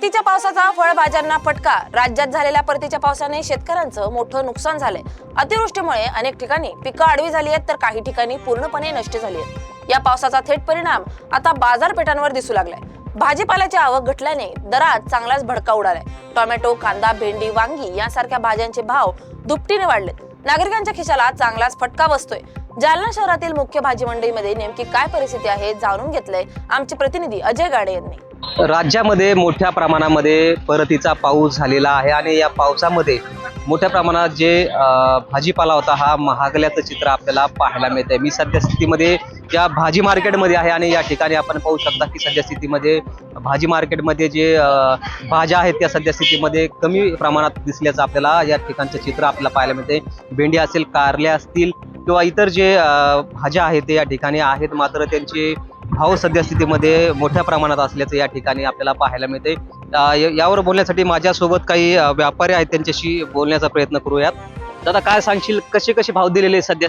परतीच्या पावसाचा फळभाज्यांना फटका. राज्यात झालेल्या परतीच्या पावसाने शेतकऱ्यांचं मोठं नुकसान झालंय. अतिवृष्टीमुळे अनेक ठिकाणी पिकं आडवी झाली आहेत तर काही ठिकाणी पूर्णपणे नष्ट झाली आहेत. या पावसाचा थेट परिणाम आता बाजारपेठांवर दिसू लागलाय. भाजीपाल्याची आवक घटल्याने दरात चांगलाच भडका उडालाय. टोमॅटो कांदा भेंडी वांगी यासारख्या भाज्यांचे भाव दुपटीने वाढलेत. नागरिकांच्या खिशाला चांगलाच फटका बसतोय. जालना शहरातील मुख्य भाजी मंडईमध्ये नेमकी काय परिस्थिती आहे जाणून घेतलंय आमचे प्रतिनिधी अजय गाडे यांनी. राज्यामध्ये मोठ्या प्रमाणामध्ये परतीचा पाऊस झालेला आहे आणि या पावसामध्ये मोठ्या प्रमाणात जे भाजीपाला होता हा महागल्याचं चित्र आपल्याला पाहायला मिळतंय. मी सध्या स्थितीमध्ये या भाजी मार्केटमध्ये आहे आणि या ठिकाणी आपण पाहू शकता की सध्या स्थितीमध्ये भाजी मार्केटमध्ये जे भाज्या आहेत त्या सध्या स्थितीमध्ये कमी प्रमाणात दिसल्याचं आपल्याला या ठिकाणचं चित्र आपल्याला पाहायला मिळते भेंडी असेल कारल्या असतील किंवा इतर जे भाज्या आहेत ते या ठिकाणी आहेत. मात्र त्यांची भाव सध्या स्थितीमध्ये मोठ्या प्रमाणात असल्याचं या ठिकाणी आपल्याला पाहायला मिळते या- यावर बोलण्यासाठी माझ्यासोबत काही व्यापारी आहेत त्यांच्याशी बोलण्याचा प्रयत्न करूयात. दादा काय सांगशील? कसे कसे भाव दिलेले आहेत सध्या?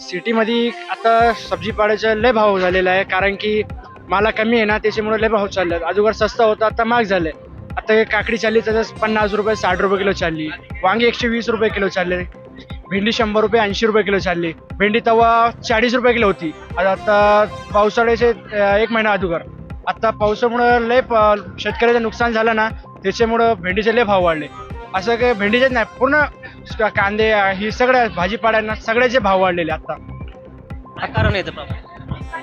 सिटीमध्ये आता सब्जी पाड्याचा लय भाव झालेला आहे कारण की मला कमी आहे ना त्याच्यामुळे लय भाव चालले आहेत. स्वस्त होता आता महाग झाले आता हे काकडी चालली तर पन्नास रुपये साठ रुपये किलो चालली. वांगे एकशे वीस रुपये किलो चालले भेंडी शंभर रुपये ऐंशी रुपये किलो चालली. भेंडी तवा चाळीस रुपये किलो होती. आता- आता पावसाळ्याचे एक महिना अगोदर. आता पावसामुळं लय शेतकऱ्याचं नुकसान झालं ना त्याच्यामुळं भेंडीचे लय भाव वाढले. असं काही भेंडीचेच नाही पूर्ण कांदे ही सगळ्या भाजीपाड्यांना सगळ्याचे भाव वाढलेले आता. काय कारण याचं?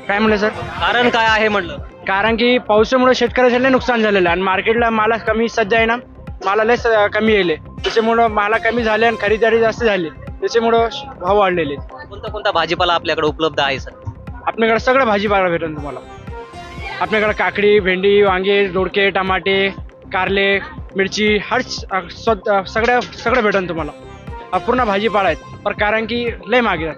काय म्हणलं सर? कारण काय आहे म्हणलं? कारण की पावसामुळे शेतकऱ्याचं लय नुकसान झालेलं आहे. आणि मार्केटला माला कमी सध्या आहे ना माला लय कमी येईल त्याच्यामुळं माला कमी झाले आणि खरेदीदारी जास्त झाली. त्याच्यामुळं भाव वाढलेले आहेत. कोणता कोणता भाजीपाला आपल्याकडे उपलब्ध आहे सर? आपल्याकडे सगळं भाजीपाला भेटेल तुम्हाला. आपल्याकडे काकडी भेंडी वांगे दोडके टमाटे कारले मिरची हर स- अ, स्वत- अ, सगळ्या सगळं भेटेल तुम्हाला. पूर्ण भाजीपाला आहेत. पण कारण की लय मागे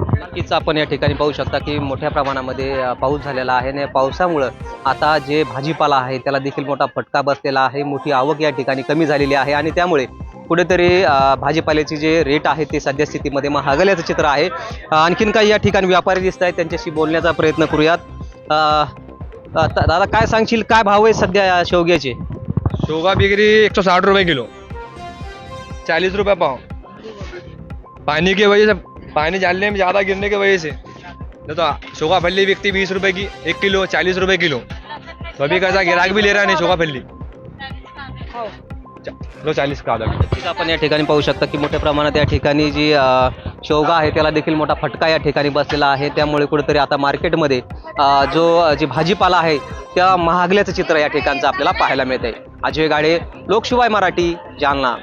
नक्कीच आपण या ठिकाणी पाहू शकता की मोठ्या प्रमाणामध्ये अ, पाऊस झालेला आहे आणि पावसामुळं आता जे भाजीपाला आहे त्याला देखील मोठा फटका बसलेला आहे. मोठी आवक या ठिकाणी कमी झालेली आहे आणि त्यामुळे कुठेतरी भाजीपाल्याचे जे रेट आहेत ते सध्या स्थितीमध्ये महागल्याचं चित्र आहे. आणखीन काही या ठिकाणी व्यापारी दिसत आहेत त्यांच्याशी बोलण्याचा प्रयत्न करूयात. दादा काय सांगशील काय भाव आहे सध्या या शेवग्याचे? शेवगा बिगरी एक सौ साठ रुपये किलो. चालीस रुपये पाव. पानी की वजह से पानी डालने में ज़्यादा गिरने की वजह से. नहीं तो शोगा फल्ली बिकती बीस रुपए की एक किलो चालीस रुपए किलो. तो अभी कैसा गिराक भी ले रहा नहीं शोगा फल्ली. चा- लो का आपण या ठिकाणी पाहू शकता की मोठ्या प्रमाणात या ठिकाणी जी अ, शेवगा आहे त्याला देखील मोठा फटका या ठिकाणी बसलेला आहे. त्यामुळे कुठेतरी आता मार्केटमध्ये अ, जो जी भाजीपाला आहे त्या महागल्याचं चित्र या ठिकाणचं आपल्याला पाहायला मिळत आहे अजय गाडे लोकशिवाय मराठी जालना.